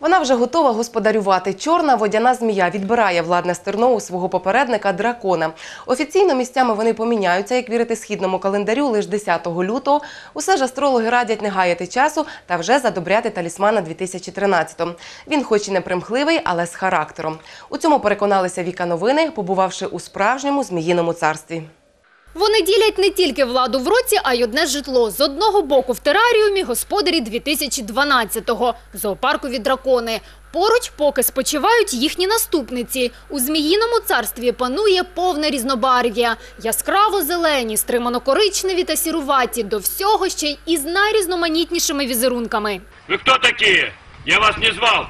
Вона вже готова господарювати. Чорна водяна змія відбирає владне стерно у свого попередника дракона. Офіційно місцями вони поміняються, як вірити східному календарю, лише 10 лютого. Усе ж астрологи радять не гаяти часу та вже задобряти талісмана 2013-го. Він хоч і не примхливий, але з характером. У цьому переконалися Віка Новини, побувавши у справжньому зміїному царстві. Вони ділять не тільки владу в році, а й одне житло. З одного боку в тераріумі господарі 2012-го, в зоопаркові дракони. Поруч поки спочивають їхні наступниці. У зміїному царстві панує повне різнобарв'я. Яскраво зелені, стримано-коричневі та сіруваті. До всього ще й із найрізноманітнішими візерунками. Вы кто такие? Я вас не звал.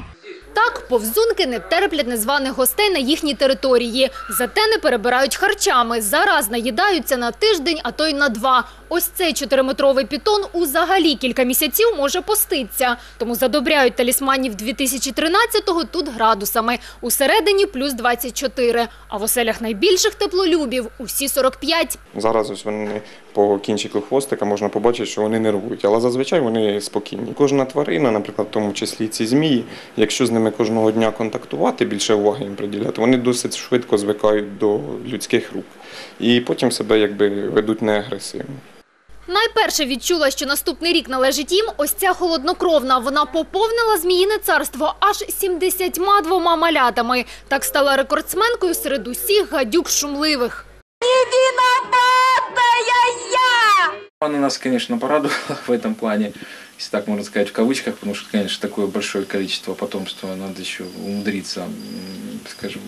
Так, повзунки не терплять незваних гостей на їхній території. Зате не перебирають харчами. Зараз наїдаються на тиждень, а то й на два. Ось цей чотириметровий пітон узагалі кілька місяців може поститься. Тому задобряють талісманів 2013-го тут градусами. Усередині плюс 24. А в оселях найбільших теплолюбів усі 45. Зараз ось вони по кінчику хвостика можна побачити, що вони нервують, але зазвичай вони спокійні. Кожна тварина, наприклад, в тому числі ці змії, якщо з ними кожного дня контактувати, більше уваги їм приділяти, вони досить швидко звикають до людських рук і потім себе якби ведуть не агресивно. Найперше відчула, що наступний рік належить їм ось ця холоднокровна. Вона поповнила зміїне царство аж 72 малятами. Так стала рекордсменкою серед усіх гадюк шумливих. Она нас, конечно, порадовала в этом плане, если так можно сказать, в кавычках, потому что, конечно, такое большое количество потомства, надо еще умудриться, скажем,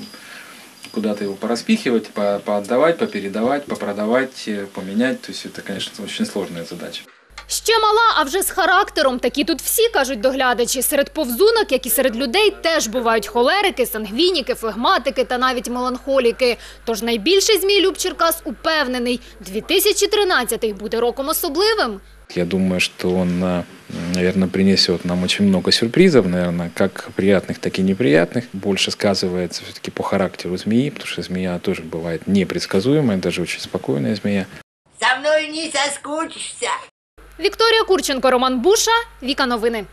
куда-то его пораспихивать, по- поотдавать, попередавать, попродавать, э, поменять. То есть это, конечно, очень сложная задача. Ще мала, а вже з характером. Такі тут всі, кажуть доглядачі. Серед повзунок, як і серед людей, теж бувають холерики, сангвініки, флегматики та навіть меланхоліки. Тож найбільший змій Люб Черкас упевнений, 2013-й буде роком особливим. Я думаю, что он, наверное, принесет нам очень много сюрпризов, наверное, как приятных, так и неприятных. Больше сказывается все-таки по характеру змеи, потому что змея тоже бывает непредсказуемая, даже очень спокойная змея. Со мной не соскучишься. Вікторія Курченко, Роман Буша, Віка Новини.